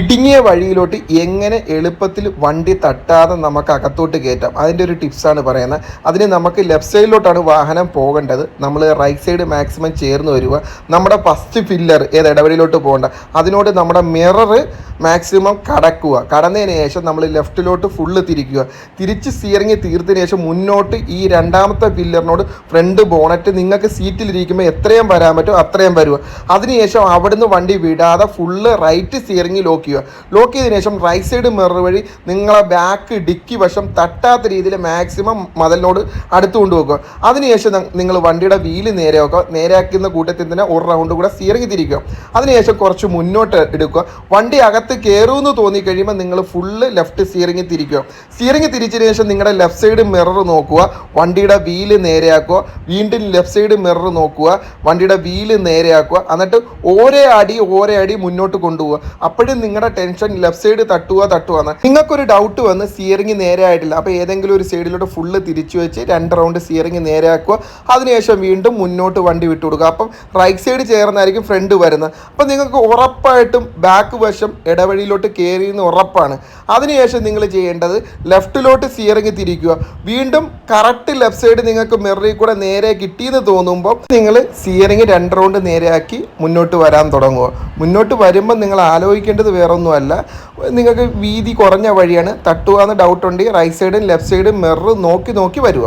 ഇടുങ്ങിയ വഴിയിലോട്ട് എങ്ങനെ എളുപ്പത്തിൽ വണ്ടി തട്ടാതെ നമുക്ക് അകത്തോട്ട് കയറ്റാം? അതിന്റെ ഒരു ടിപ്സാണ് പറയുന്നത്. അതിന് നമുക്ക് ലെഫ്റ്റ് സൈഡിലോട്ടാണ് വാഹനം പോകേണ്ടത്. നമ്മൾ റൈറ്റ് സൈഡ് മാക്സിമം ചേർന്ന് വരിക നമ്മുടെ ഫസ്റ്റ് ഫില്ലർ ഏത് ഇടവഴിയിലോട്ട് പോകേണ്ട. അതിനോട് നമ്മുടെ മിറർ മാക്സിമം കടക്കുക. കടന്നതിന് ശേഷം നമ്മൾ ലെഫ്റ്റിലോട്ട് ഫുള്ള് തിരിക്കുക. തിരിച്ച് സ്റ്റിയറിംഗ് തീർത്തതിന് ശേഷം മുന്നോട്ട് ഈ രണ്ടാമത്തെ ഫില്ലറിനോട് ഫ്രണ്ട് ബോണറ്റ് നിങ്ങൾക്ക് സീറ്റിലിരിക്കുമ്പോൾ എത്രയും വരാൻ പറ്റുമോ അത്രയും വരുക അതിനുശേഷം അവിടുന്ന് വണ്ടി വിടാതെ ഫുള്ള് റൈറ്റ് സ്റ്റിയറിംഗ് ലോക്ക് ചെയ്യുക ലോക്ക് ചെയ്തതിനു ശേഷം റൈറ്റ് സൈഡ് മിറർ വഴി നിങ്ങളെ ബാക്ക് ഡിക്കി വശം തട്ടാത്ത രീതിയിൽ മാക്സിമം മതിലിനോട് അടുത്ത് കൊണ്ടുപോകുക അതിനുശേഷം നിങ്ങൾ വണ്ടിയുടെ വീൽ നേരെ വെക്കുക നേരെയാക്കുന്ന കൂട്ടത്തിൽ തന്നെ ഒരു റൗണ്ട് കൂടെ സീറങ്ങി തിരിക്കുക. അതിനുശേഷം കുറച്ച് മുന്നോട്ട് എടുക്കുക. വണ്ടി അകത്ത് കയറുമെന്ന് തോന്നിക്കഴിയുമ്പോൾ നിങ്ങൾ ഫുള്ള് ലെഫ്റ്റ് സ്റ്റിയറിംഗ് തിരിക്കുക. സ്റ്റിയറിംഗ് തിരിച്ചതിന് ശേഷം നിങ്ങളുടെ ലെഫ്റ്റ് സൈഡ് മിറർ നോക്കുക. വണ്ടിയുടെ വീൽ നേരെയാക്കുക വീണ്ടും ലെഫ്റ്റ് സൈഡ് മിറർ നോക്കുക. വണ്ടിയുടെ വീൽ നേരെയാക്കുക എന്നിട്ട് ഓരേ അടി ഓരേ അടി മുന്നോട്ട് കൊണ്ടുപോകുക അപ്പോഴും നിങ്ങളുടെ ടെൻഷൻ ലെഫ്റ്റ് സൈഡ് തട്ടുക തട്ടുക എന്ന് നിങ്ങൾക്കൊരു ഡൗട്ട് വന്ന് സിയറിംഗ് നേരെ ആയിട്ടില്ല അപ്പോൾ ഏതെങ്കിലും ഒരു സൈഡിലോട്ട് ഫുള്ള് തിരിച്ചു വെച്ച് രണ്ട് റൗണ്ട് സിയറിംഗ് നേരെ ആക്കുക അതിനുശേഷം വീണ്ടും മുന്നോട്ട് വണ്ടി വിട്ടു കൊടുക്കുക. അപ്പം റൈറ്റ് സൈഡ് ചേർന്നായിരിക്കും ഫ്രണ്ട് വരുന്നത്. അപ്പം നിങ്ങൾക്ക് ഉറപ്പായിട്ടും ബാക്ക് വശം ഇടവഴിയിലോട്ട് കയറി എന്ന് ഉറപ്പാണ്. അതിനുശേഷം നിങ്ങൾ ചെയ്യേണ്ടത് ലെഫ്റ്റിലോട്ട് സിയറിംഗ് തിരിക്കുക. വീണ്ടും കറക്റ്റ് ലെഫ്റ്റ് സൈഡ് നിങ്ങൾക്ക് മിററിൽ കൂടെ നേരെ കിട്ടിയെന്ന് തോന്നുമ്പോൾ നിങ്ങൾ സിയറിംഗ് രണ്ട് റൗണ്ട് നേരെയാക്കി മുന്നോട്ട് വരാൻ തുടങ്ങുക. മുന്നോട്ട് വരുമ്പോൾ നിങ്ങൾ ആലോചിക്കേണ്ടത് വേറൊന്നുമല്ല. നിങ്ങൾക്ക് വീതി കുറഞ്ഞ വഴിയാണ് തട്ടുക എന്ന് ഡൗട്ട് റൈറ്റ് സൈഡും ലെഫ്റ്റ് സൈഡും മിറർ നോക്കി നോക്കി വരിക.